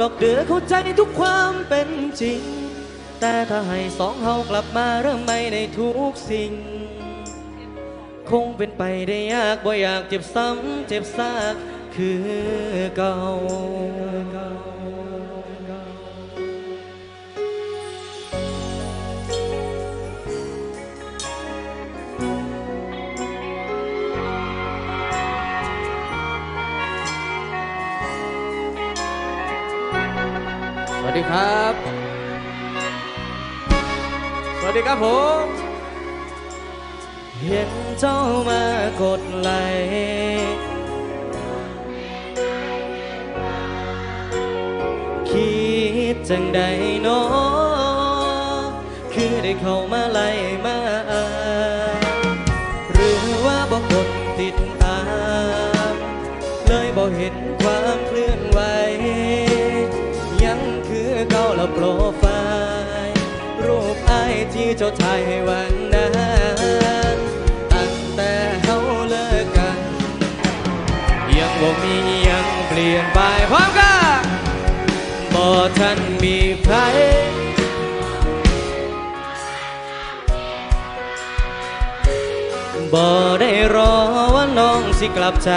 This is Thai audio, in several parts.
ดอกเดือเข้าใจในทุกความเป็นจริง แต่ถ้าให้สองเฮากลับมาเริ่มใหม่ในทุกสิ่ง คงเป็นไปได้ยากบ่อยากเจ็บซ้ำเจ็บซากคือเก่า ดีครับ สวัสดีครับผม เห็นเจ้ามากดไลค์คิดจังใดเนาะคือได้เข้ามาไล่มา เจ้าถ่ายให้วันนั้นตั้งแต่เขาเลิกกัน ยังบ่มียังเปลี่ยนไปพร้อมกันบ่ทันมีใครบ่ได้รอว่าน้องสิกลับใจ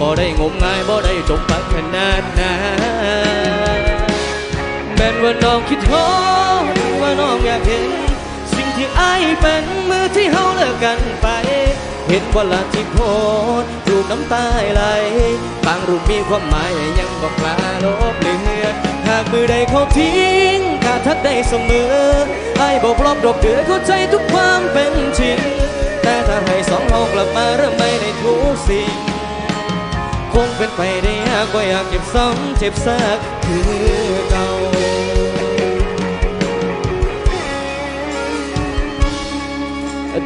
บ่ได้งมงายบ่ได้จมปักขนาดนั้นแม้ว่าน้องคิดทอด ว่าน้องอยากเห็น สิ่งที่ไอ้ายเป็นมือที่เฮาเลิกกันไปเห็นว่าละที่โพสรูปน้ำตาไหลบางรูปมีความหมายยังบอกลาลบเลือนหากมือใดเขาทิ้งขาดทักได้เสมอไอ้บอกรอบดอกเดือเข้าใจทุกความเป็นจริง แต่ถ้าให้สองเรากลับมาเริ่มใหม่ในทุกสิ่ง คงเป็นไปได้ยากกว่าอยากเจ็บซ้ำเจ็บซากคือเก่า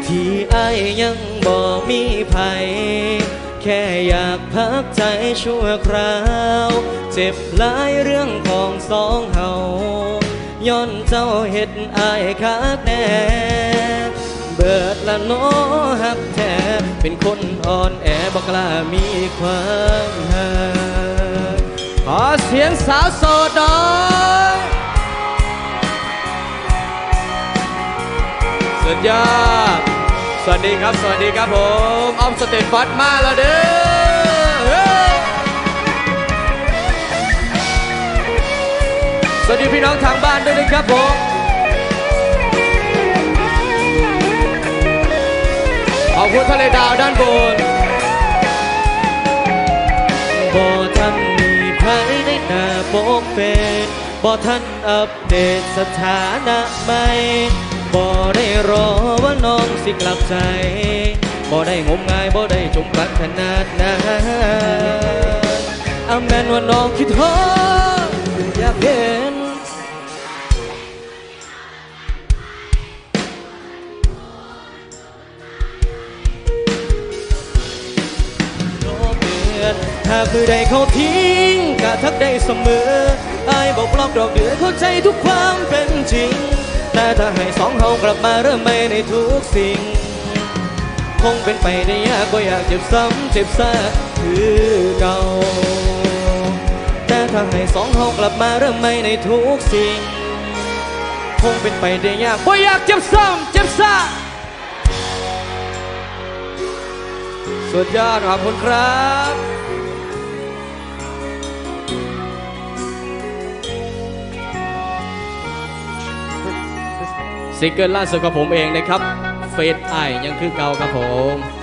ที่ไอยังบ่มีภัย แค่อยากพักใจชั่วคราว เจ็บหลายเรื่องของสองเฮาย้อนเจ้าเห็ดไอายคักแน่เบิดละโนอหักแท้เป็นคนอ่อนแอบอกล้ามีความหักขอเสียงสาวโสดหน่อยสุดยอด วัสดีครับ สวัสดีครับผมออมสเตนฟัดมาแล้วเด้อสวัสดีพี่น้องทางบ้านด้วยนะครับผมขอบคุณทะเลดาวด้านบนบ่ทันมีไผในหน้าโปกเฟซบ่ทันอัปเดตสถานะใหม่ บ่ได้รอว่าน้องสิกลับใจบ่ได้งมงายบ่ได้จมปักขนาดนั้นอาแมนว่าน้องคิดฮอดอยากเห็นโลกเดือนหากมือใดเขาทิ้งกะทักได้เสมออายบอกปลอกดอกเดือนเข้าใจทุกความเป็นจริง แต่ถ้าให้ ลับมาเริ่มใหม่ในทุกสิ่ง คงเป็นไปได้ยากก็อยากเจ็บซ้ำเจ็บซากคือเก่า แต่ถ้าให้สองเฮากลับมาเริ่มใหม่ในทุกสิ่ง คงเป็นไปได้ยากก็อยากเจ็บซ้ำเจ็บซากสุดยอดขอบคุณครับ ซิงเกิลล่าสุดของผมเองนะครับ เฟดไอยังคือเก่าครับผม